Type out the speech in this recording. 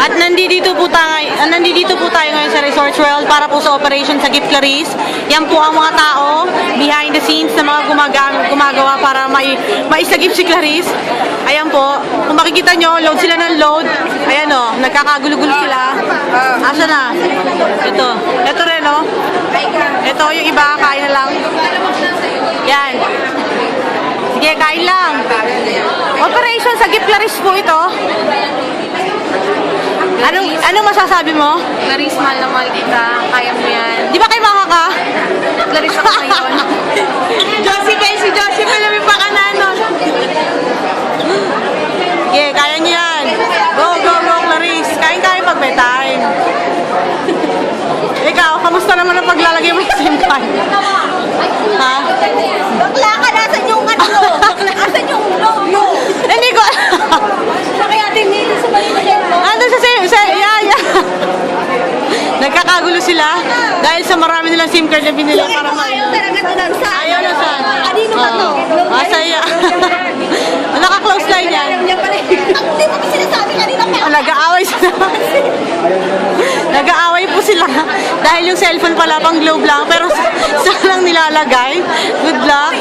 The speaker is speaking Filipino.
At nandito po tayo, ah, nandito po tayo ngayon sa Resorts World para po sa operation sa Gift Clarice. Yan po ang mga tao behind the scenes na mga gumaga- gumagawa para mai maisagip si Clarice. Ayan po, kung makikita nyo, load sila ng load. Ayan o, nagkakagulo-gulo sila. Asa na? Ito. Ito rin o. Ito yung iba, kain na lang. Yan. Sige, kain lang. Operation sa Gift Clarice po ito. Anong, anong masasabi mo? Clarice, mahal na mahal kita. Kaya mo yan. Di ba kay makaka? Clarice ako ngayon. Josie kay si Josie pa namin pa kananon. Yeah, kaya niyo yan. Go, go, go, Clarice. Kain-kain pag may time. Ikaw, kamusta naman ang paglalagay mo ng SIM card? Ha? Bakla ka, nasan yung ano? Bakla, nasan yung love mo? Hindi ko Kaya tinili sa balikin mo. Ando sa SIM, sa, yeah, yeah. Nagkakagulo sila dahil sa marami nilang SIM card na binili para ma... Ayaw talaga to ng sa. Ayaw na sa... Kanino ba to? Masaya. Naka-close line yan. Alam niya pala. Hindi mo kasi sinasabi kanina pa. Nag-aaway sila. Nag-aaway po sila. Dahil yung cellphone pala pang globe lang. Pero sa, sa lang nilalagay. Good luck.